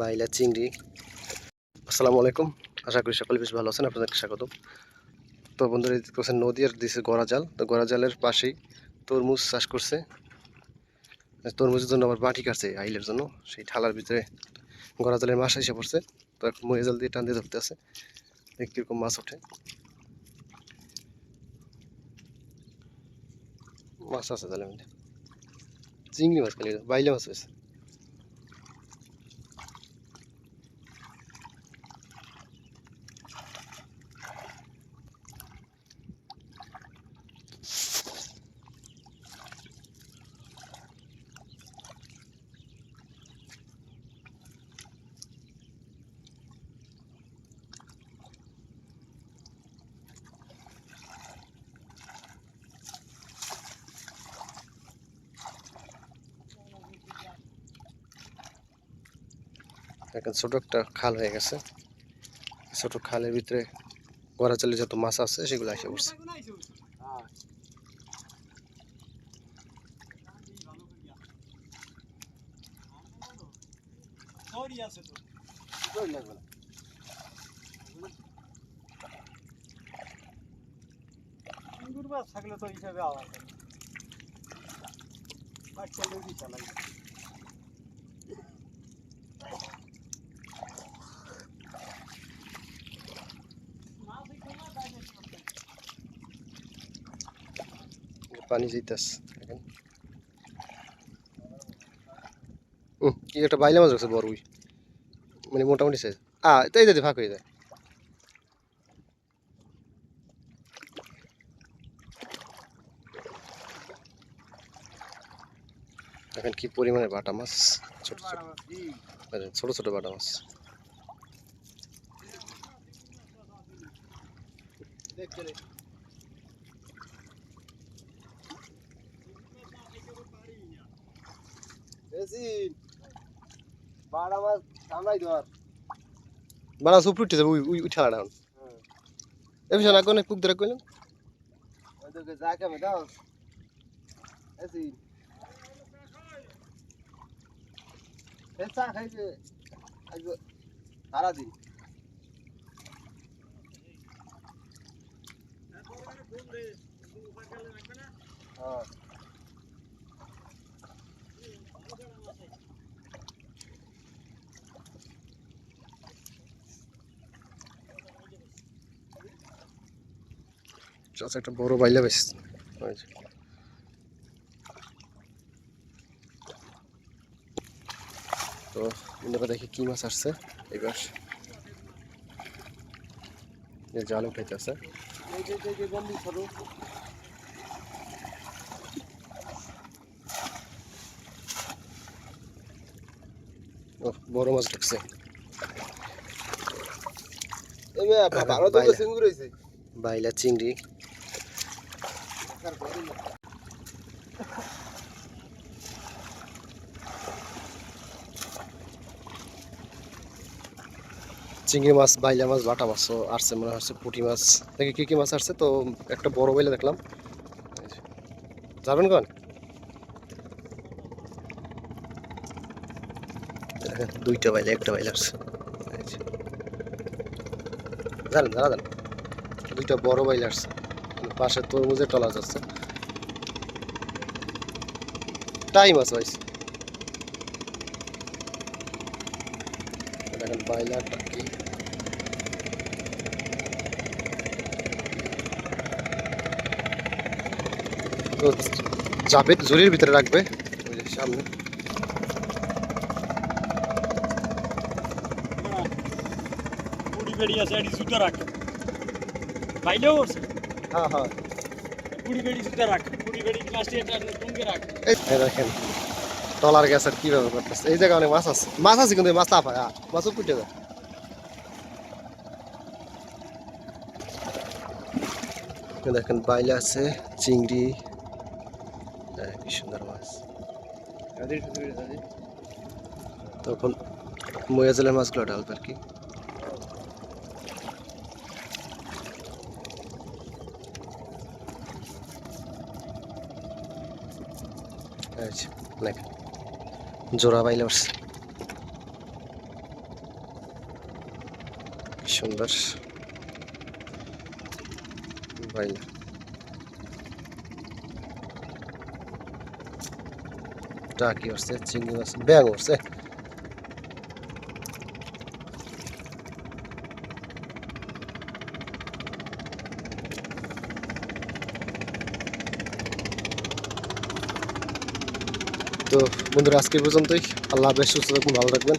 বাইলা চিংড়ি। আসসালামু আলাইকুম। আশা করি সকলে বেশ ভালো আছেন। আপনাদেরকে স্বাগত। তো বন্ধুরা দেখতে নদী আর দিছে গড়া জাল। তো গড়া জালের পাশেই তরমুজ চাষ করছে। তরমুজের জন্য আবার বাটি কাটছে আইলের জন্য। সেই ঠালার ভিতরে গড়া জালের মাছ এসে পড়ছে। তো এখন মহে জাল দিয়ে টান দিয়ে ধরতে আছে। কীরকম মাছ ওঠে। মাছ আছে মধ্যে চিংড়ি মাছ খালি, বাইলে মাছ হয়েছে। এখন ছোট একটা খাল হয়ে গেছে। ছোট খালের ভিতরে গড়া চালে যত মাছ আছে, সেগুলো এসে পড়ছে। থাকলে তো হিসাবে আলাদা বাচ্চা চালাই পানি যাইতেছে দেখেন হুম কি একটা বাইলা মাছ আছে বড় ওই মানে মোটামুটি সাইজ আ তাই দিদি ফাঁক হয়ে যায় দেখেন কি পরিমাণে বাটা মাছ ছোট ছোট দেখেন, ছোট ছোট বাটা মাছ বাড়া মাছ সামলাই ধর। বাড়া সুপ উঠে যাবে ওই উঠে এ বিষয় না কোনে পুক ধরে কইলেন ওদেরকে যা খাবে দাও। এসি এ চা খাইছে আজ সারাদিন হ্যাঁ। চাষা একটা বড় বাইলা বেশ তো বন্ধুরা দেখি কি মাছ আসছে। এবার এই জাল উঠাইতেছে। যে যে বড় মাছ ঢুকছে বাইলা চিংড়ি। চিংড়ি মাছ, বাইলা মাছ, বাটা মাছ ও আসছে মনে হচ্ছে পুঁটি মাছ। দেখি কি কি মাছ আসছে? তো একটা বড় বাইলা দেখলাম। যাবেন কন দুইটা বাইলা, একটা বাইলে আসছে। জানেন জানা দুইটা বড় বাইলা আসছে। পাশে তরমুজের টলা যাচ্ছে টাইম আছে ভাই। দেখেন বাইলাটা কি। তো ঝুড়ির ভিতরে রাখবে। ওই যে সামনে। বাইলেও হ্যাঁ হ্যাঁ। পুরি বেড়ি জুতা রাখ পুরি বেড়ি প্লাস্টিক এটা টুঙ্গে রাখ। এই দেখেন টলার আর কীভাবে করতেছে? এই জায়গায় অনেক মাছ আছে। মাছ আছে কিন্তু মাছ লাফায় মাছও কুটে যায়। দেখেন বাইলে আছে চিংড়ি। কি সুন্দর মাছ। তখন ময়াজলের মাছগুলো ঢালবে আর কি। দেখ। জোড়া বাইলে সুন্দর। বাইলে। টাকি উঠছে চিংড়ি মাছ। ব্যাগ উঠছে তো বন্ধুরা আজকে পর্যন্তই। আল্লাহ হাফেজ সুস্থ থাকবেন ভালো থাকবেন।